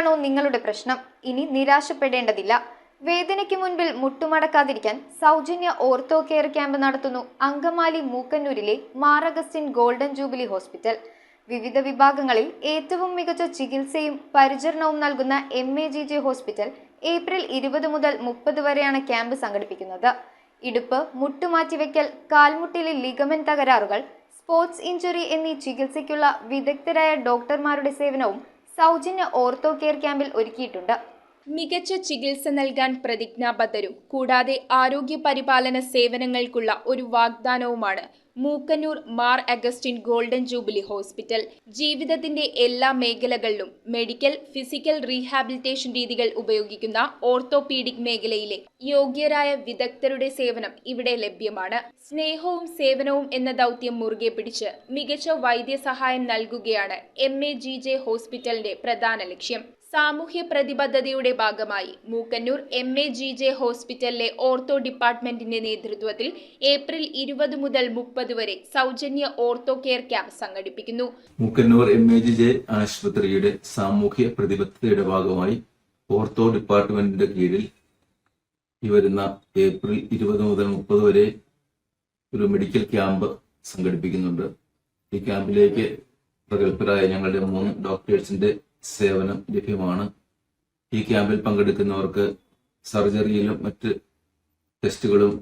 വേദനയാണോ നിങ്ങളുടെ പ്രശ്നം? ഇനി നിരാശപ്പെടേണ്ടതില്ല. വേദനയ്ക്ക് മുൻപിൽ മുട്ടുമടക്കാതിരിക്കാൻ സൗജന്യ ഓർത്തോ കെയർ ക്യാമ്പ് നടത്തുന്നു അങ്കമാലി മൂക്കന്നൂരിലെ മാറഗസ്റ്റിൻ ഗോൾഡൻ ജൂബിലി ഹോസ്പിറ്റൽ. വിവിധ വിഭാഗങ്ങളിൽ ഏറ്റവും മികച്ച ചികിത്സയും പരിചരണവും നൽകുന്ന M A G J hospital April ഇരുപത് മുതൽ മുപ്പത് വരെയാണ് ക്യാമ്പ് സംഘടിപ്പിക്കുന്നത്. ഇടുപ്പ് മുട്ടുമാറ്റിവെക്കൽ കാൽമുട്ടിലെ ലിഗമൻ തകരാറുകൾ സ്പോർട്സ് ഇഞ്ചുറി എന്നീ ചികിത്സയ്ക്കുള്ള വിദഗ്ധരായ ഡോക്ടർമാരുടെ സേവനവും സൗജന്യ ഓർത്തോ കെയർ ക്യാമ്പിൽ ഒരുക്കിയിട്ടുണ്ട്. മികച്ച ചികിത്സ നൽകാൻ പ്രതിജ്ഞാബദ്ധരും. കൂടാതെ ആരോഗ്യ പരിപാലന സേവനങ്ങൾക്കുള്ള ഒരു വാഗ്ദാനവുമാണ് Mookkannoor Mar Augustine golden jubilee hospital. ജീവിതത്തിന്റെ എല്ലാ മേഖലകളിലും മെഡിക്കൽ ഫിസിക്കൽ റീഹാബിലിറ്റേഷൻ രീതികൾ ഉപയോഗിക്കുന്ന ഓർത്തോപീഡിക് മേഖലയിലെ യോഗ്യരായ വിദഗ്ധരുടെ സേവനം ഇവിടെ ലഭ്യമാണ്. സ്നേഹവും സേവനവും എന്ന ദൗത്യം മുറുകെ പിടിച്ച് മികച്ച വൈദ്യസഹായം നൽകുകയാണ് എം എ ജി ജെ ഹോസ്പിറ്റലിന്റെ പ്രധാന ലക്ഷ്യം. സാമൂഹ്യ പ്രതിബദ്ധതയുടെ ഭാഗമായി Mookkannoor M A G J ഹോസ്പിറ്റലിലെ ഓർത്തോ ഡിപ്പാർട്ട്മെന്റിന്റെ നേതൃത്വത്തിൽ ഏപ്രിൽ ഇരുപത് മുതൽ മുപ്പത് വരെ സൗജന്യ ഓർത്തോ കെയർ ക്യാമ്പ് സംഘടിപ്പിക്കുന്നു. Mookkannoor M A G J ആശുപത്രിയുടെ സാമൂഹ്യ പ്രതിബദ്ധതയുടെ ഭാഗമായി ഓർത്തോ ഡിപ്പാർട്ട്മെന്റിന്റെ കീഴിൽ ഈ വരുന്ന ഏപ്രിൽ ഇരുപത് മുതൽ മുപ്പത് വരെ ഒരു മെഡിക്കൽ ക്യാമ്പ് സംഘടിപ്പിക്കുന്നുണ്ട്. ഈ ക്യാമ്പിലേക്ക് പ്രഗത്ഭരായ ഞങ്ങളുടെ മൂന്ന് ഡോക്ടേഴ്സിന്റെ സേവനം ലഭ്യമാണ്. ഈ ക്യാമ്പിൽ പങ്കെടുക്കുന്നവർക്ക് സർജറിയിലും മറ്റ് ടെസ്റ്റുകളും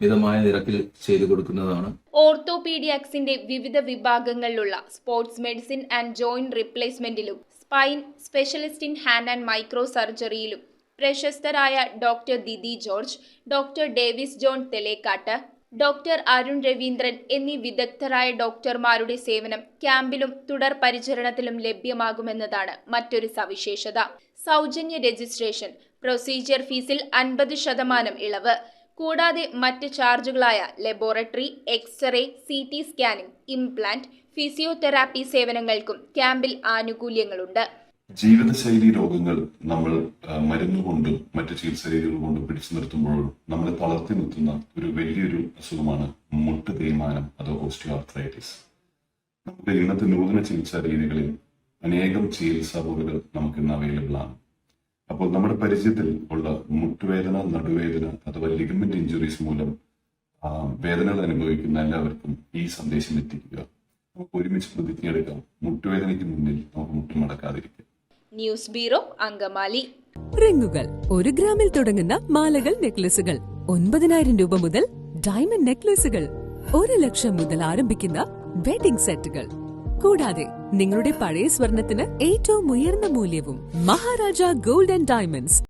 മിതമായ നിരക്കിൽ ചെയ്തു കൊടുക്കുന്നതാണ്. ഓർത്തോപീഡിയാക്സിന്റെ വിവിധ വിഭാഗങ്ങളിലുള്ള sports medicine and joint റിപ്ലേസ്മെന്റിലും spine specialist in hand and micro സർജറിയിലും പ്രശസ്തരായ doctor Didi George doctor Davis John Thelakkat doctor Arun Raveendran എന്നീ വിദഗ്ധരായ ഡോക്ടർമാരുടെ സേവനം ക്യാമ്പിലും തുടർ പരിചരണത്തിലും ലഭ്യമാകുമെന്നതാണ് മറ്റൊരു സവിശേഷത. സൗജന്യ രജിസ്ട്രേഷൻ പ്രൊസീജിയർ ഫീസിൽ അൻപത് ശതമാനം ഇളവ്. കൂടാതെ മറ്റ് ചാർജുകളായ laboratory x-ray C T scanning implant physiotherapy സേവനങ്ങൾക്കും ക്യാമ്പിൽ ആനുകൂല്യങ്ങളുണ്ട്. ജീവിതശൈലി രോഗങ്ങൾ നമ്മൾ മരുന്നുകൊണ്ടും മറ്റു ചികിത്സാ രീതികൾ കൊണ്ടും പിടിച്ചു നിർത്തുമ്പോഴും നമ്മളെ തളർത്തി നിർത്തുന്ന ഒരു വലിയൊരു അസുഖമാണ് മുട്ട് തേയ്മാനം അതോ ഓസ്റ്റിയോആർത്രൈറ്റിസ്. നമുക്ക് ഇന്നത്തെ നൂതന ചികിത്സാ രീതികളിൽ അനേകം ചികിത്സാ പോലുകൾ നമുക്ക് ഇന്ന് അവൈലബിൾ ആണ്. അപ്പോൾ നമ്മുടെ പരിചയത്തിൽ ഉള്ള മുട്ടുവേദന നടുവേദന അഥവാ ലിഗമെന്റ് ഇഞ്ചുറീസ് മൂലം വേദനകൾ അനുഭവിക്കുന്ന എല്ലാവർക്കും ഈ സന്ദേശം എത്തിക്കുക. നമുക്ക് ഒരുമിച്ച് പ്രതിജ്ഞയെടുക്കാം. മുട്ടുവേദനയ്ക്ക് മുന്നിൽ നമുക്ക് മുട്ടുമടക്കാതിരിക്കാം ന്യൂസ് ബ്യൂറോ അങ്കമാലി. റിങ്ങുകൾ ഒരു ഗ്രാമിൽ തുടങ്ങുന്ന മാലകൾ നെക്ലസുകൾ ഒൻപതിനായിരം രൂപ മുതൽ ഡയമണ്ട് നെക്ലസുകൾ ഒരു ലക്ഷം മുതൽ ആരംഭിക്കുന്ന വെഡിംഗ് സെറ്റുകൾ. കൂടാതെ നിങ്ങളുടെ പഴയ സ്വർണത്തിന് ഏറ്റവും ഉയർന്ന മൂല്യവും മഹാരാജ ഗോൾഡ് ആൻഡ് ഡയമണ്ട്സ്.